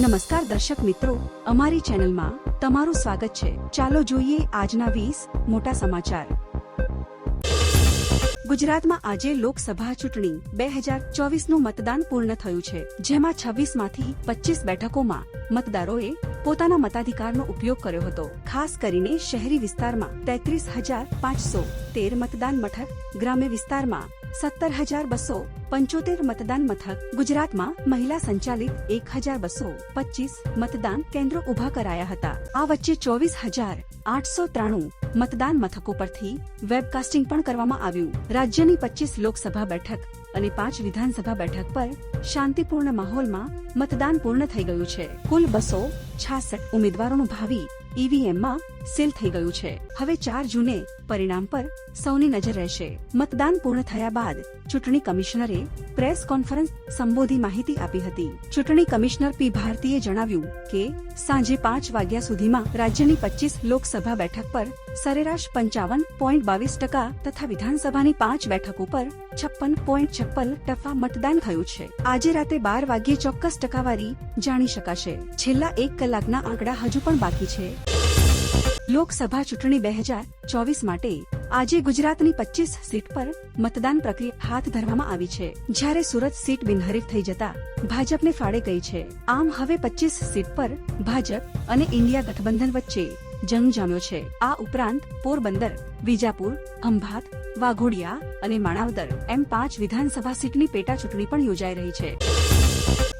નમસ્કાર દર્શક મિત્રો, અમારી ચેનલમાં તમારું સ્વાગત છે. ચાલો જોઈએ આજના વીસ મોટા સમાચાર. ગુજરાતમાં આજે લોકસભા ચૂંટણી બે હજાર ચોવીસનું મતદાન પૂર્ણ થયું છે, જેમાં છવ્વીસમાંથી પચીસ બેઠકોમાં મતદારોએ પોતાના મતાધિકારનો ઉપયોગ કર્યો હતો. ખાસ કરીને શહેરી વિસ્તારમાં તેત્રીસ હજાર પાંચસો તેર મતદાન મથક, ગ્રામ્ય વિસ્તારમાં સત્તર હજાર બસો પંચોતેર મતદાન મથક ગુજરાતમાં મહિલા સંચાલિત એક હજાર બસો પચીસ મતદાન કેન્દ્રો ઊભા કરાયા હતા આ વચ્ચે ચોવીસ હજાર આઠસો ત્રાણું મતદાન મથકો પરથી વેબકાસ્ટિંગ પણ કરવામાં આવ્યું રાજ્યની પચીસ લોકસભા બેઠક અને પાંચ વિધાનસભા બેઠક પર શાંતિપૂર્ણ માહોલમાં મતદાન પૂર્ણ થઈ ગયું છે કુલ બસો છાસઠ ઉમેદવારોનું ભાવિ ઈવીએમમાં સીલ થઈ ગયું છે. હવે ચાર જૂને પરિણામ પર સૌની નજર રહેશે. મતદાન પૂર્ણ થયા બાદ ચૂંટણી કમિશનરે પ્રેસ કોન્ફરન્સ સંબોધી માહિતી આપી હતી. ચૂંટણી કમિશનર પી. ભારતીએ જણાવ્યું કે, સાંજે પાંચ વાગ્યા સુધીમાં રાજ્યની પચીસ લોકસભા બેઠક પર સરેરાશ પંચાવન પોઈન્ટ બાવીસ ટકા તથા વિધાનસભાની પાંચ બેઠકો પર છપ્પન પોઈન્ટ છપ્પન ટકા મતદાન થયું છે. આજે રાતે બાર વાગ્યે ચોક્કસ ટકાવારી જાણી શકાશે. છેલ્લા એક કલાકના આંકડા હજુ પણ બાકી છે. લોકસભા ચૂંટણી બે હજાર ચોવીસ માટે આજે ગુજરાતની પચીસ સીટ પર મતદાન પ્રક્રિયા હાથ ધરવામાં આવી છે. જ્યારે સુરત સીટ બિનહરીફ થઈ જતા ભાજપને ફાળે ગઈ છે. આમ હવે પચીસ સીટ પર ભાજપ અને ઇન્ડિયા ગઠબંધન વચ્ચે જંગ જામ્યો છે. આ ઉપરાંત પોરબંદર, વિજાપુર અંભાત વાઘોડિયા અને માણાવદર એમ પાંચ વિધાનસભા સીટની પેટા ચૂંટણી પણ યોજાઈ રહી છે.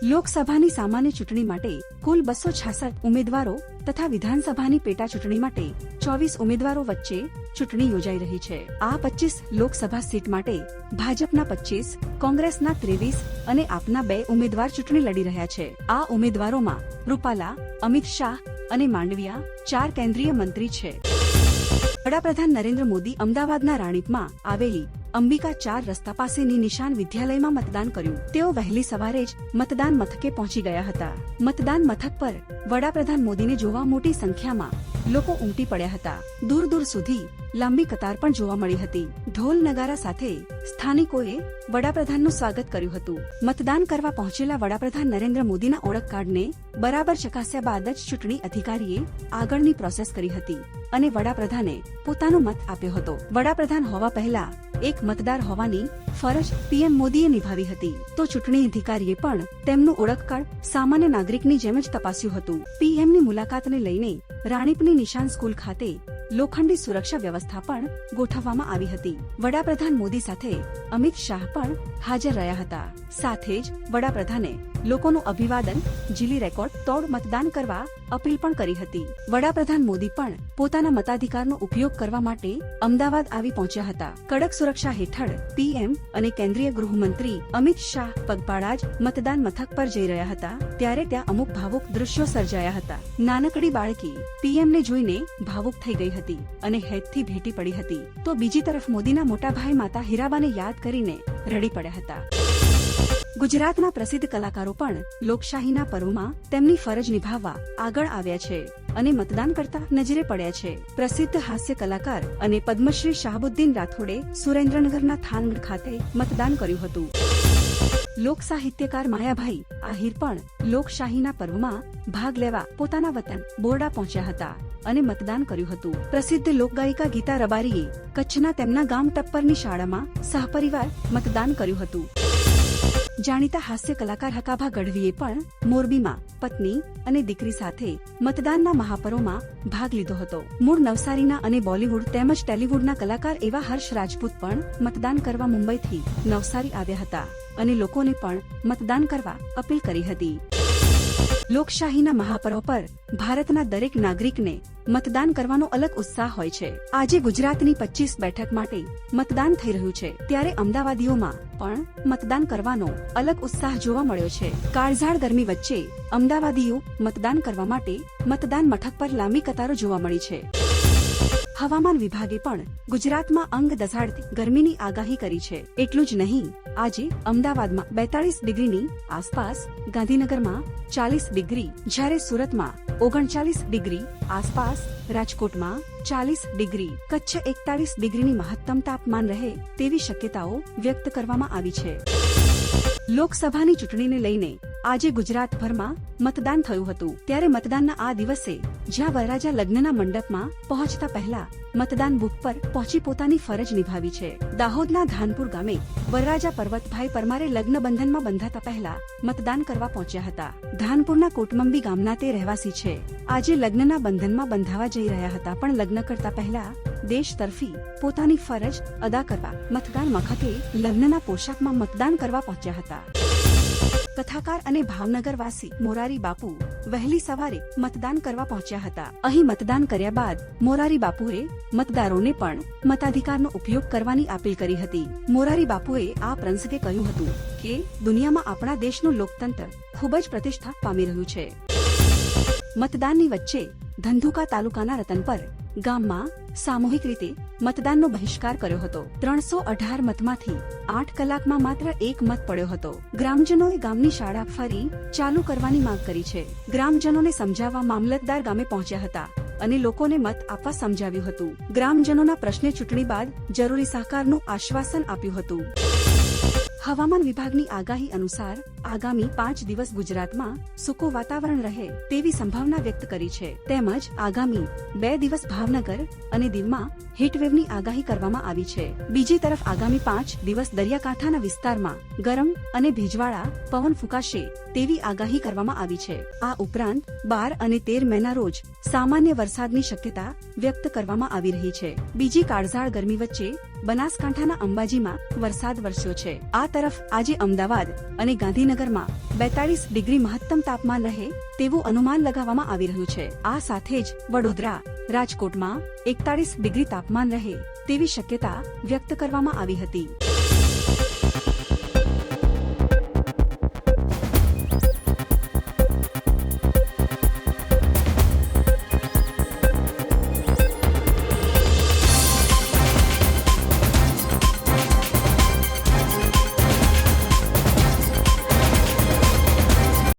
લોકસભાની સામાન્ય ચૂંટણી માટે કુલ બસો છાસઠ ઉમેદવારો તથા વિધાનસભાની પેટા ચૂંટણી માટે ચોવીસ ઉમેદવારો વચ્ચે ચૂંટણી યોજાઈ રહી છે. આ પચીસ લોકસભા સીટ માટે ભાજપના પચીસ, કોંગ્રેસના ત્રેવીસ અને આપના બે ઉમેદવાર ચૂંટણી લડી રહ્યા છે. આ ઉમેદવારોમાં રૂપાલા, અમિત શાહ અને માંડવિયા ચાર કેન્દ્રીય મંત્રી છે. વડાપ્રધાન નરેન્દ્ર મોદી અમદાવાદના રાણીપમાં આવેલી અંબિકા ચાર રસ્તા પાસેની નિશાન વિદ્યાલયમાં મતદાન કર્યું. તેઓ વહેલી સવારે જ મતદાન મથકે પહોંચી ગયા હતા. મતદાન મથક પર વડાપ્રધાન મોદીને જોવા મોટી સંખ્યામાં લોકો ઉમટી પડ્યા હતા. દૂર દૂર સુધી લાંબી કતાર પણ જોવા મળી હતી. ઢોલ નગારા સાથે સ્થાનિકોએ વડાપ્રધાનનું સ્વાગત કર્યું હતું. મતદાન કરવા પહોંચેલા વડાપ્રધાન નરેન્દ્ર મોદીના ઓળખ કાર્ડને બરાબર ચકાસ્યા બાદ જ ચૂંટણી અધિકારીએ આગળની પ્રોસેસ કરી હતી અને વડાપ્રધાને પોતાનો મત આપ્યો હતો. વડાપ્રધાન હોવા પહેલા એક મતદાર હોવાની ફરજ પીએમ મોદીએ નિભાવી હતી. તો ચૂંટણી અધિકારીએ પણ તેમનું ઓળખ કાર્ડ સામાન્ય નાગરિકની જેમ જ તપાસ્યું હતું. પીએમની મુલાકાતને લઈને રાણીપની નિશાન સ્કૂલ ખાતે લોખંડી સુરક્ષા વ્યવસ્થા પણ ગોઠવવામાં આવી હતી. વડાપ્રધાન મોદી સાથે અમિત શાહ પણ હાજર રહ્યા હતા. સાથે જ વડાપ્રધાને લોકોનું અભિવાદન, જીલી રેકોર્ડ, તોડ મતદાન કરવા અપીલ પણ કરી હતી. વડાપ્રધાન મોદી પણ પોતાના મતાધિકારનો ઉપયોગ કરવા માટે અમદાવાદ આવી પહોંચ્યા હતા. કડક સુરક્ષા હેઠળ પીએમ અને કેન્દ્રીય ગૃહમંત્રી અમિત શાહ પગપાળા જ મતદાન મથક પર જઈ રહ્યા હતા, ત્યારે ત્યાં અમુક ભાવુક દ્રશ્યો સર્જાયા હતા. નાનકડી બાળકી પીએમને જોઈને ભાવુક થઈ ગઈ હતી. અને હેતથી ભેટી પડી હતી. તો બીજી તરફ મોદીના મોટા ભાઈ માતા હીરાબાને યાદ કરીને રડી પડ્યા હતા. ગુજરાતના પ્રસિદ્ધ કલાકારો પણ લોકશાહીના પર્વમાં તેમની ફરજ નિભાવવા આગળ આવ્યા છે અને મતદાન કરતા નજરે પડ્યા છે. પ્રસિદ્ધ હાસ્ય કલાકાર અને પદ્મશ્રી શાહબુદ્દીન રાઠોડે સુરેન્દ્રનગરના થાનગઢ ખાતે મતદાન કર્યું હતું. લોક સાહિત્યકાર માયાભાઈ આહિર પણ લોકશાહીના પર્વમાં ભાગ લેવા પોતાના વતન બોરડા પહોંચ્યા હતા. અને મતદાન કર્યું હતું. પ્રસિદ્ધ લોકગાયિકા ગીતા રબારીએ કચ્છના તેમના ગામ ટપ્પરની શાળામાં સહપરિવાર મતદાન કર્યું હતું. જાણીતા હાસ્ય કલાકાર હકાભા ગઢવીએ પણ મોરબીમાં પત્ની અને દીકરી સાથે મતદાનના મહાપર્વમાં ભાગ લીધો હતો. મૂળ નવસારીના અને બોલીવુડ તેમજ ટેલિવુડના કલાકાર એવા હર્ષ રાજપૂત પણ મતદાન કરવા મુંબઈથી નવસારી આવ્યા હતા અને લોકોને પણ મતદાન કરવા અપીલ કરી હતી. લોકશાહીના મહાપર્વ પર ભારતના દરેક નાગરિકને મતદાન કરવાનો અલગ ઉત્સાહ હોય છે. આજે ગુજરાતની પચીસ બેઠક માટે મતદાન થઈ રહ્યું છે. ત્યારે અમદાવાદીઓમાં પણ મતદાન કરવાનો અલગ ઉત્સાહ જોવા મળ્યો છે. કાળઝાળ ગરમી વચ્ચે અમદાવાદીઓ મતદાન કરવા માટે મતદાન મથક પર લાંબી કતારો જોવા મળી છે. હવામાન વિભાગે પણ ગુજરાતમાં અંગ દસાડતી ગરમીની આગાહી કરી છે. એટલું જ નહીં, આજે અમદાવાદમાં બેતાળીસ ડિગ્રીની આસપાસ, ગાંધીનગરમાં ચાલીસ ડિગ્રી, જ્યારે સુરતમાં ઓગણચાલીસ ડિગ્રી, આસપાસ રાજકોટમાં ચાલીસ ડિગ્રી, કચ્છ એકતાલીસ ડિગ્રીની મહત્તમ તાપમાન રહે તેવી શક્યતાઓ વ્યક્ત કરવામાં આવી છે. લોકસભાની ચૂંટણીને લઈને આજે ગુજરાતભરમાં મતદાન થયું હતું. ત્યારે મતદાનના આ દિવસે જ્યાં વરરાજા લગ્નના મંડપમાં પહોંચતા પહેલા મતદાન બુક પર પહોંચી પોતાની ફરજ નિભાવી છે. દાહોદના ધાનપુર ગામે વરરાજા પર્વતભાઈ પરમારે લગ્ન બંધનમાં બંધાતા પહેલા મતદાન કરવા પહોંચ્યા હતા. ધાનપુરના કોટમંબી ગામના તે રહેવાસી છે. આજે લગ્નના બંધનમાં બંધાવા જઈ રહ્યા હતા, પણ લગ્ન કરતા પહેલા દેશ તરફી પોતાની ફરજ અદા કરવા મતદાન વખતે લગ્નના પોશાકમાં મતદાન કરવા પહોંચ્યા હતા. કથાકાર અને ભાવનગરવાસી મોરારી બાપુ વહેલી સવારે મતદાન કરવા પહોંચ્યા હતા. અહીં મતદાન કર્યા બાદ મોરારી બાપુએ મતદારોને પણ મતાધિકારનો ઉપયોગ કરવાની અપીલ કરી હતી. મોરારી બાપુએ આ પ્રસંગે કહ્યું હતું કે, દુનિયામાં આપણા દેશનું લોકતંત્ર ખૂબ જ પ્રતિષ્ઠા પામી રહ્યું છે. મતદાનની વચ્ચે ધંધુકા તાલુકાના રતનપર ગામમાં સામૂહિક રીતે મતદાનનો બહિષ્કાર કર્યો હતો. ત્રણસો અઢાર મતમાંથી આઠ કલાકમાં માત્ર એક મત પડ્યો હતો. ગ્રામજનોએ ગામની શાળા ફરી ચાલુ કરવાની માંગ કરી છે. ગ્રામજનોને સમજાવવા મામલતદાર ગામે પહોંચ્યા હતા અને લોકોને મત આપવા સમજાવ્યું હતું. ગ્રામજનોના પ્રશ્ને ચૂંટણી બાદ જરૂરી સહકારનું આશ્વાસન આપ્યું હતું. હવામાન વિભાગની આગાહી અનુસાર આગામી પાંચ દિવસ ગુજરાતમાં સૂકું વાતાવરણ રહે તેવી સંભાવના વ્યક્ત કરી છે. તેમજ આગામી બે દિવસ ભાવનગર અને દીવમાં હીટવેવની આગાહી કરવામાં આવી છે. બીજી તરફ આગામી પાંચ દિવસ દરિયાકાંઠાના વિસ્તારમાં ગરમ અને ભેજવાળા પવન ફૂંકાશે તેવી આગાહી કરવામાં આવી છે. આ ઉપરાંત બાર અને તેર મેના રોજ સામાન્ય વરસાદની શક્યતા વ્યક્ત કરવામાં આવી રહી છે. બીજી કાળઝાળ ગરમી વચ્ચે બનાસકાંઠાના અંબાજીમાં વરસાદ વરસ્યો છે. આ તરફ આજે અમદાવાદ અને ગાંધીનગરમાં બેતાળીસ ડિગ્રી મહત્તમ તાપમાન રહે તેવું અનુમાન લગાવવામાં આવી રહ્યું છે. આ સાથે જ વડોદરા, રાજકોટમાં એકતાળીસ ડિગ્રી તાપમાન રહે તેવી શક્યતા વ્યક્ત કરવામાં આવી હતી.